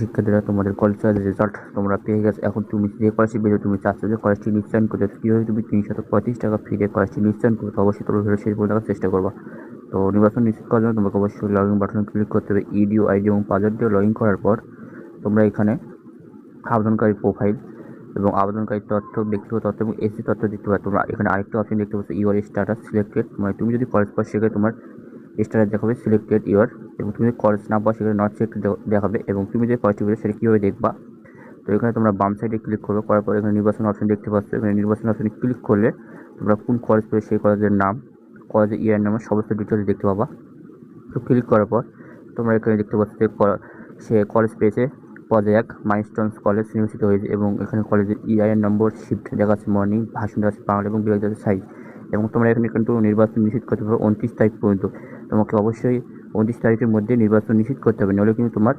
শিক্ষার্থীরা তোমাদের কলেজের রেজাল্ট তোমরা পেয়ে গেছো। এখন তুমি যে কলেজটি পেয়েছ, তুমি চাচ্ছ যে কলেজটি নিশ্চয়ন করতে। কীভাবে তুমি তিনশত পঁয়ত্রিশ টাকা ফিরে কলেজটি নিশ্চয়ন করবে অবশ্যই তোমরা ভিডিও শেষ পর্যন্ত চেষ্টা করবা। তো নির্বাচন নিশ্চিত করার জন্য তোমাকে অবশ্যই লগ ইন বাটনে ক্লিক করতে হবে ইডিও আইডি এবং পাসওয়ার্ড দিয়ে লগ ইন করার পর তোমরা এখানে আবেদনকারী প্রোফাইল এবং আবেদনকারী তথ্য, ব্যক্তিগত তথ্য এবং এসি তথ্য দেখতে পাবে। তোমরা এখানে আরেকটা অপশন দেখতে পাচ্ছ ইউর স্ট্যাটাস সিলেক্টেড মানে তুমি যদি কলেজ পাস সেখানে তোমার স্ট্যাটাস দেখাবে সিলেক্টেড ইউর এবং তুমি যদি কলেজ না পাও, সেখানে নট সিলেক্টেড দেখাবে, এবং তুমি যে কলেজটি পেলে, সেটা কীভাবে দেখবা? তো এখানে তোমরা বাম সাইডে ক্লিক করবে, করার পর এখানে নির্বাচন অপশন দেখতে পাচ্ছ। এখানে নির্বাচন অপশনে ক্লিক করলে তোমরা কোন কলেজ পেলে, সেই কলেজের নাম কলেজের ইয়ার নাম সমস্ত ডিটেলস দেখতে পাবা। তো ক্লিক করার পর তোমরা এখানে দেখতে পাচ্ছ যে সে কলেজ পেয়েছে, পদে এক মাইস্টনস কলেজ নির্বাচিত হয়েছে, এবং এখানে কলেজের ইআইএন নম্বর শিফট দেখাচ্ছে মর্নিং ভাষণ দেখাচ্ছে, বাংলা এবং বিভাগ দেখাচ্ছে সাইজ এবং তোমরা এখানে কিন্তু নির্বাচন নিশ্চিত করতে পারো, উনত্রিশ তারিখ পর্যন্ত। তোমাকে অবশ্যই উনত্রিশ তারিখের মধ্যে নির্বাচন নিশ্চিত করতে হবে। নাহলে কিন্তু তোমার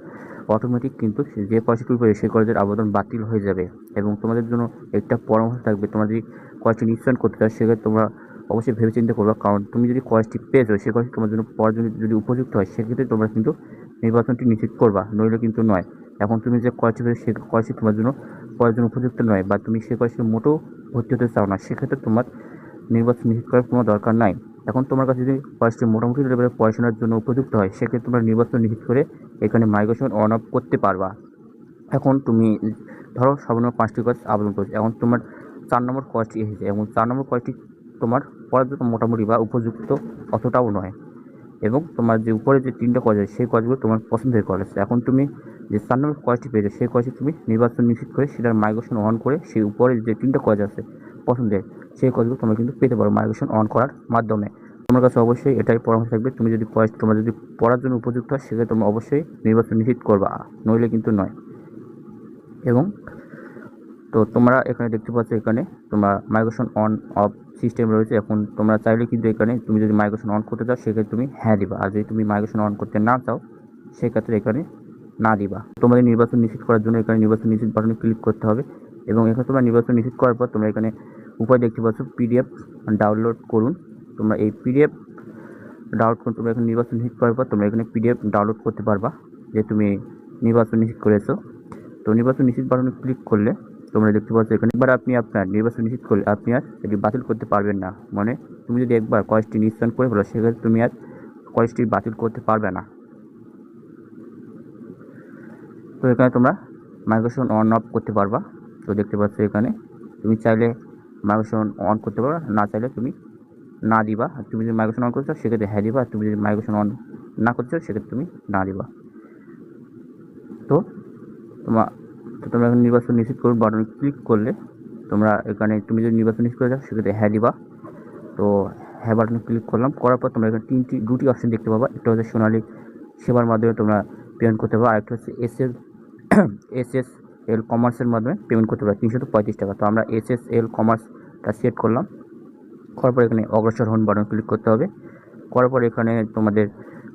অটোমেটিক কিন্তু যে পয়সা পরে সেই কলেজের আবেদন বাতিল হয়ে যাবে এবং তোমাদের জন্য একটা পরামর্শ থাকবে। তোমরা যদি কলেজটি নিশ্চয়ন করতে চাও, সেক্ষেত্রে তোমরা অবশ্যই ভেবে চিন্তা করবে। কারণ তুমি যদি কলেজটি পেয়েছ সেই কলেজটি তোমার জন্য পড়ার যদি উপযুক্ত হয়, সেক্ষেত্রে তোমরা কিন্তু নির্বাচনটি নিশ্চিত করবা। নইলে কিন্তু নয়। এখন তুমি যে কলেজটি পেয়েছ সেই কলেজটি তোমার জন্য পড়ার জন্য উপযুক্ত নয় বা তুমি সেই কলেজটি মোটেও ভর্তি হতে চাও না, সেক্ষেত্রে তোমার নির্বাচন নিশ্চিত করার কোনো দরকার নাই। এখন তোমার কাছে যদি কলেজটি মোটামুটি লেভেলে পড়াশোনার জন্য উপযুক্ত হয়, সেক্ষেত্রে তোমরা নির্বাচন নিশ্চিত করে এখানে মাইগ্রেশন অন অফ করতে পারবা। এখন তুমি, ধরো সর্বনিম্ন পাঁচটি কলেজ আবেদন করেছ, এখন তোমার চার নম্বর কলেজটি এসেছে, এবং চার নম্বর কলেজটি তোমার পড়ার জন্য মোটামুটি বা উপযুক্ত অতটাও নয়। এবং তোমার যে উপরে যে তিনটা কলেজ আছে, সেই কলেজগুলো তোমার পছন্দের কলেজ এখন তুমি যে চার নম্বর কলেজটি পেয়েছ, সেই কলেজটি তুমি নির্বাচন নিশ্চিত করে সেটার মাইগ্রেশন অন করে সেই উপরে যে তিনটা কলেজ আছে, পছন্দের সেই কলেজগুলো তোমরা কিন্তু পেতে পারো মাইগ্রেশন অন করার মাধ্যমে। তোমার কাছে অবশ্যই এটাই পরামর্শ থাকবে, তুমি যদি তোমার যদি পড়ার জন্য উপযুক্ত হয়, সেক্ষেত্রে তোমরা অবশ্যই নির্বাচন নিশ্চিত করবা, নইলে কিন্তু নয়। এবং তো তোমরা এখানে দেখতে পাচ্ছ এখানে তোমরা মাইগ্রেশন অন অফ সিস্টেম রয়েছে। এখন তোমরা চাইলে কিন্তু এখানে তুমি যদি মাইগ্রেশন অন করতে চাও, সেক্ষেত্রে তুমি হ্যাঁ দিবা। আর যদি তুমি মাইগ্রেশন অন করতে না চাও, সেক্ষেত্রে এখানে না দিবা। তোমাদের নির্বাচন নিশ্চিত করার জন্য এখানে নির্বাচন নিশ্চিত বাটনে ক্লিক করতে হবে। এবং এখানে তোমরা নির্বাচন নিশ্চিত করার পর তোমরা এখানে উপায় দেখতে পাচ্ছ পিডিএফ ডাউনলোড করুন। তোমরা এই পিডিএফ ডাউনলোড করুন, তোমরা এখানে নির্বাচন নিশ্চিত করার পর তোমরা এখানে পিডিএফ ডাউনলোড করতে পারবা, যে তুমি নির্বাচন নিশ্চিত করেছ। তো নির্বাচন নিশ্চিত বাটনে ক্লিক করলে তোমরা দেখতে পাচ্ছ এখানে একবার আপনি আপনার নির্বাচন নিশ্চিত করলে আপনি আর এটি বাতিল করতে পারবেন না। মানে তুমি যদি একবার কলেজটি নিশ্চয়ন করে ফেলো, সেক্ষেত্রে তুমি আর কলেজটি বাতিল করতে পারবে না। তো এখানে তোমরা মাইগ্রেশন অন অফ করতে পারবা। তো দেখতে পাচ্ছ এখানে, তুমি চাইলে মাইগ্রেশন অন করতে পারো, না চাইলে তুমি না দিবা। আর তুমি যদি মাইগ্রেশন অন করছ, সেক্ষেত্রে হ্যাঁ দিবা। তুমি যদি মাইগ্রেশন অন না করছ, সেক্ষেত্রে তুমি না দিবা। তো তোমার তো তোমরা এখন নির্বাচন নিশ্চিত করুন বাটনে ক্লিক করলে তোমরা এখানে তুমি যদি নির্বাচন নিশ্চিত করে যাও, সেক্ষেত্রে হ্যাঁ দিবা। তো হ্যাঁ বাটনে ক্লিক করলাম, করার পর তোমরা এখানে তিনটি, দুটি অপশন দেখতে পাবা। একটা হচ্ছে সোনালি সেবার মাধ্যমে তোমরা পেমেন্ট করতে পারো, আরেকটা হচ্ছে S S S S L কমার্সের মাধ্যমে পেমেন্ট করতে পারো, তিনশো পঁয়ত্রিশ টাকা। তো আমরা এস এস এল কমার্সটা সেট করলাম। করার পর এখানে অগ্রসর হন বাটন ক্লিক করতে হবে। করার পর এখানে তোমাদের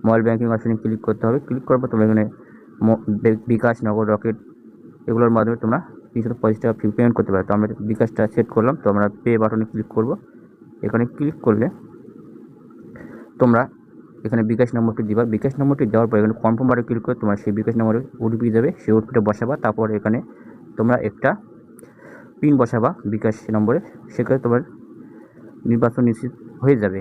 মোবাইল ব্যাঙ্কিং অপশনে ক্লিক করতে হবে। ক্লিক করার পর তোমরা এখানে বিকাশ নগর রকেট এগুলোর মাধ্যমে তোমরা তিনশো পঁচিশ টাকা পেমেন্ট করতে পারো। তো আমরা বিকাশটা সেট করলাম। তো আমরা পে বাটনে ক্লিক করব। এখানে ক্লিক করলে তোমরা এখানে বিকাশ নম্বরটি দিবা। বিকাশ নম্বরটি দেওয়ার পর এখানে কনফার্ম বাটনে ক্লিক করে তোমার সেই বিকাশ নম্বরে ওটিপি যাবে, সেই ওটিপিটা বসাবা। তারপর এখানে তোমরা একটা পিন বসাবা বিকাশ নম্বরে। সেক্ষেত্রে তোমার নির্বাচন নিশ্চিত হয়ে যাবে।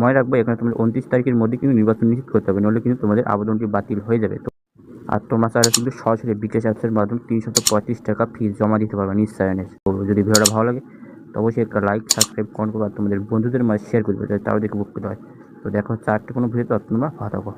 মনে রাখবে, এখানে তোমাদের উনত্রিশ তারিখের মধ্যে কিন্তু নির্বাচন নিশ্চিত করতে হবে নাহলে কিন্তু তোমাদের আবেদনটি বাতিল হয়ে যাবে। তো আর তোমরা চাইলে কিন্তু সরাসরি বিকাশ অ্যাপসের মাধ্যমে তিনশত পঁয়ত্রিশ টাকা ফিস জমা দিতে পারবে নিশ্চয়নে তো যদি ভিডিওটা ভালো লাগে, তো অবশ্যই একটা লাইক সাবস্ক্রাইব কমেন্ট করবে আর তোমাদের বন্ধুদের মাঝে শেয়ার করবে তাও দেখে উপকৃত হয়। তো দেখো চারটে কোনো ভিডিও তো তোমরা থাকো